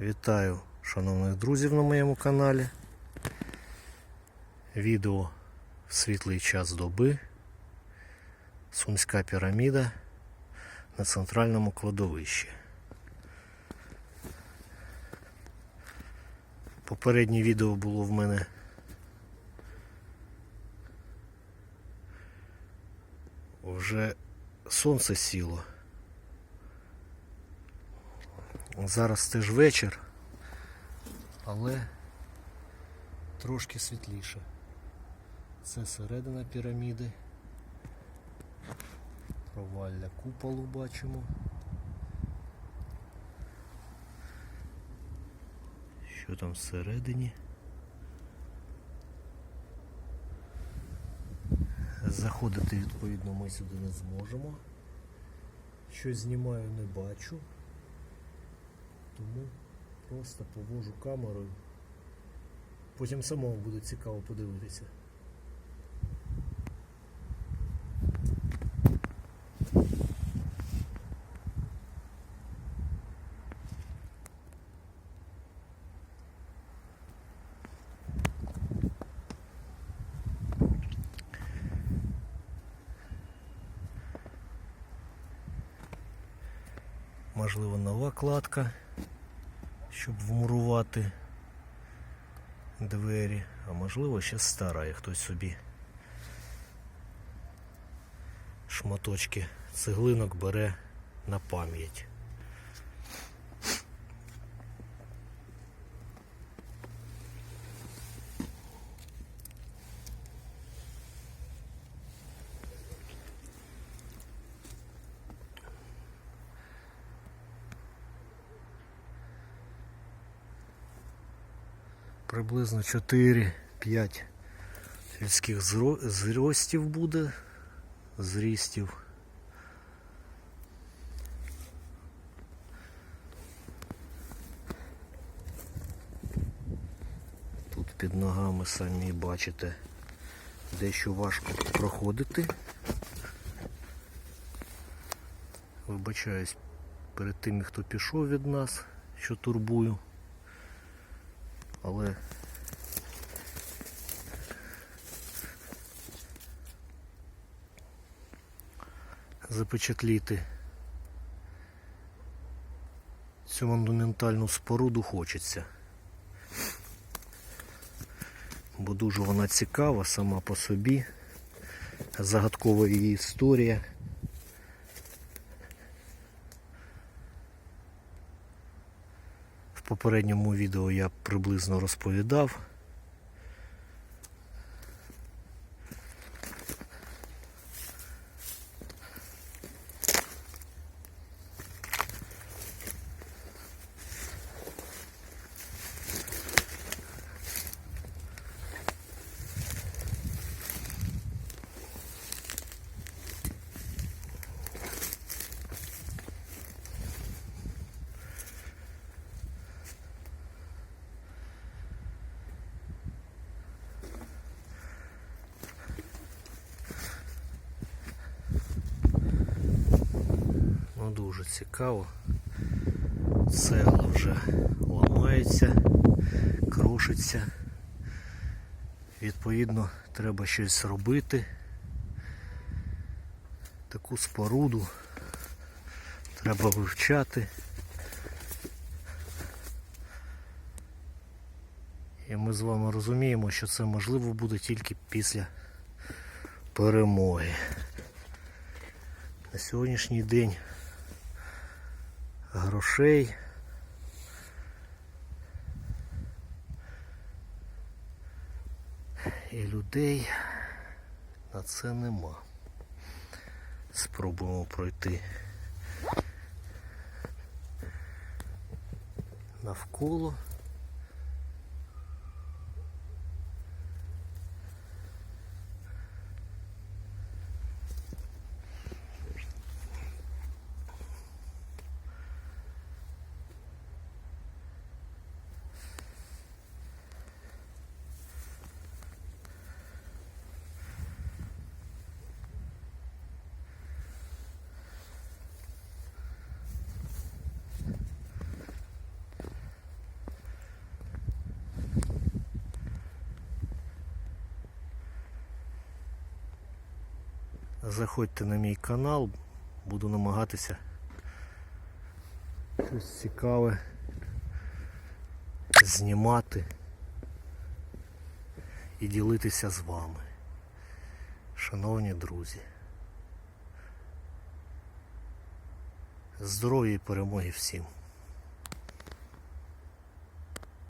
Вітаю шановних друзів на моєму каналі. Відео в світлий час доби. Сумська піраміда на центральному кладовищі. Попереднє відео було в мене вже сонце сіло. Зараз теж вечір, але трошки світліше. Це середина піраміди. Провалля куполу бачимо. Що там всередині? Заходити відповідно ми сюди не зможемо. Що знімаю не бачу. Тому просто повожу камерою. Потім самому буде цікаво подивитися. Можливо, нова кладка, щоб вмурувати двері, а можливо ще стара, і хтось собі шматочки цеглинок бере на пам'ять. Приблизно 4-5 людських зро- зростів буде, зрістів. Тут під ногами самі бачите дещо важко проходити. Вибачаюсь перед тими, хто пішов від нас, що турбую. Але запечатліти цю монументальну споруду хочеться. Бо дуже вона цікава сама по собі, загадкова її історія. Попередньому відео я приблизно розповідав. Дуже цікаво. Цегла вже ламається, крушиться. Відповідно, треба щось робити. Таку споруду треба вивчати. І ми з вами розуміємо, що це можливо буде тільки після перемоги. На сьогоднішній день грошей і людей на це нема. Спробуємо пройти навколо. Заходьте на мій канал, буду намагатися щось цікаве знімати і ділитися з вами. Шановні друзі. Здоров'я і перемоги всім!